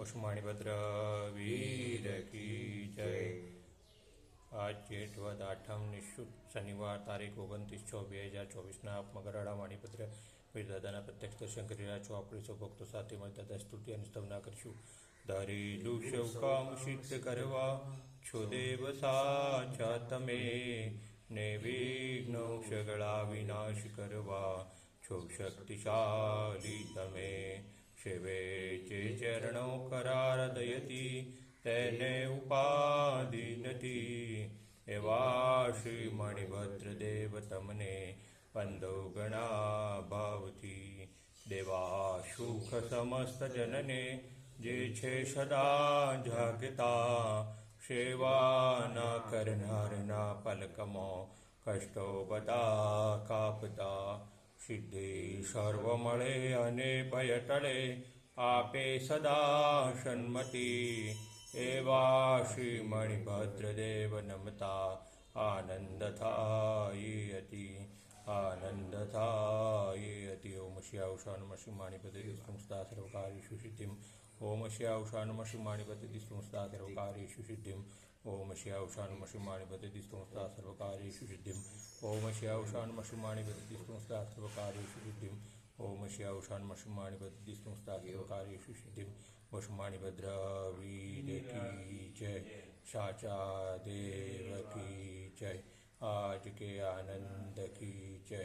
કુસુમાણીભદ્ર વીર કી જય આજ જેઠવદ આઠમ નિશુદ્ધ શનિવાર તારીખ ઓગણત્રીસ છ બે હજાર ચોવીસના આપ મગરાળા વાણીપત્ર વીર દાદાના પ્રત્યક્ષ દર્શન કરી રહ્યા છો આપણે સૌ ભક્તો સાથે મળતા દાદા સ્તુતિ અને સ્તવના કરીશું ધરેલું શવ કામ સિદ્ધ કરવા છો દેવ સાચા તમે ને વિઘ્નો સગળા વિનાશ કરવા છો શક્તિશાળી તમે કરાર દયતી તેને ઉપાધિ નથી એવા શ્રી મણિભદ્ર દેવ તમને પંદો ગણા ભાવથી દેવા સુખ સમસ્ત જનને જે છે સદા જાગતા સેવાના કરનારના પલકમાં કષ્ટો બધા કાપતા સિદ્ધિ સર્વ મળે અને ભય ટળે આપે સદા સન્મતિ એવા શ્રી મણિભદ્ર દેવ નમતા આનંદ થાય અતિ આનંદ થાય અતિ ઓમ નમ શ્રી માણિપતિ સંસ્થા સર્વકાર્યેષુ સિદ્ધિમ ઓમ શ્યાવશા નમ શ્રી માણિપતિ સંસ્થા સર્વકાર્યેષુ સિદ્ધિમ ઓમ ઓમ શ્યાવશાન મશી માણિપતિ સંસ્થા સર્વકાર્યેષુ સિદ્ધિમ ઓમ શ્યાવશાન મશુમાણી બધી સંસ્થા કાર્યેષુ સિદ્ધિમ વશુમાણી ભદ્ર વીર કી જય સાચા દેવ કી જય આજ કે આનંદ કી જય